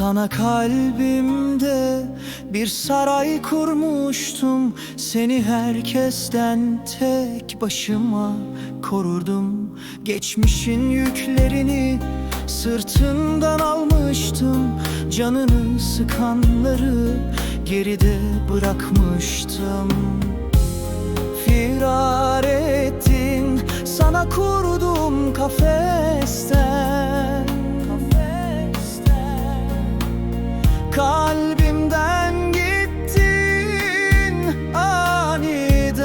Sana kalbimde bir saray kurmuştum. Seni herkesten tek başıma korurdum. Geçmişin yüklerini sırtından almıştım. Canını sıkanları geride bırakmıştım. Firar ettin sana kurdum kafesten Kalbimden gittin aniden.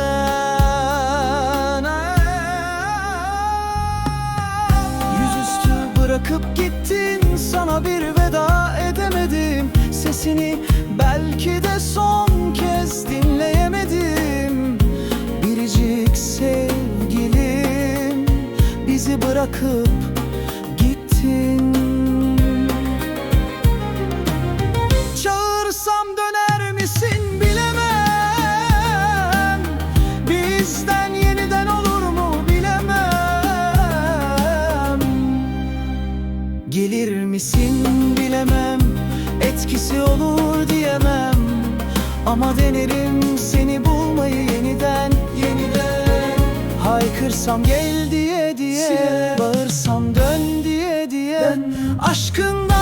Yüzüstü bırakıp gittin sana bir veda edemedim. Sesini belki de son kez dinleyemedim. Biricik sevgilim bizi bırakıp gittin Ama denerim seni bulmayı yeniden Yeniden. Haykırsam gel diye diye Bağırsam dön diye diye. Aşkından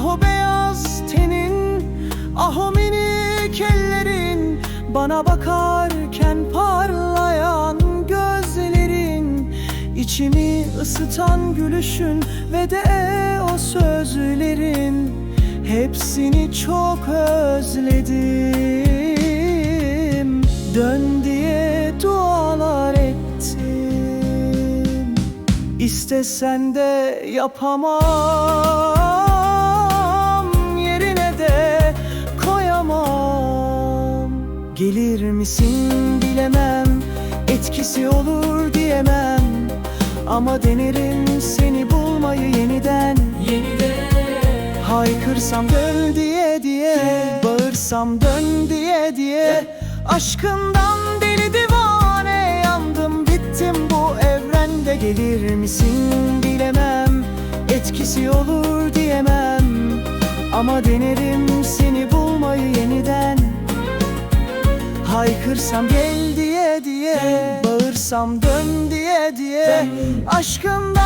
Ah o beyaz tenin, ah o minik ellerin. Bana bakarken parlayan gözlerin İçimi ısıtan gülüşün ve de o sözlerin. Hepsini çok özledim Dön diye dualar ettim. İstesen de yapamam Gelir misin bilemem Etkisi olur diyemem. Ama denerim seni bulmayı yeniden. Yeniden Haykırsam dön diye diye Bağırsam dön diye diye. Aşkından deli divane yandım bittim bu evrende. Gelir misin bilemem Etkisi olur diyemem. Ama denerim seni bulmayı yeniden Haykırsam gel diye diye Bağırsam dön diye diye Aşkından deli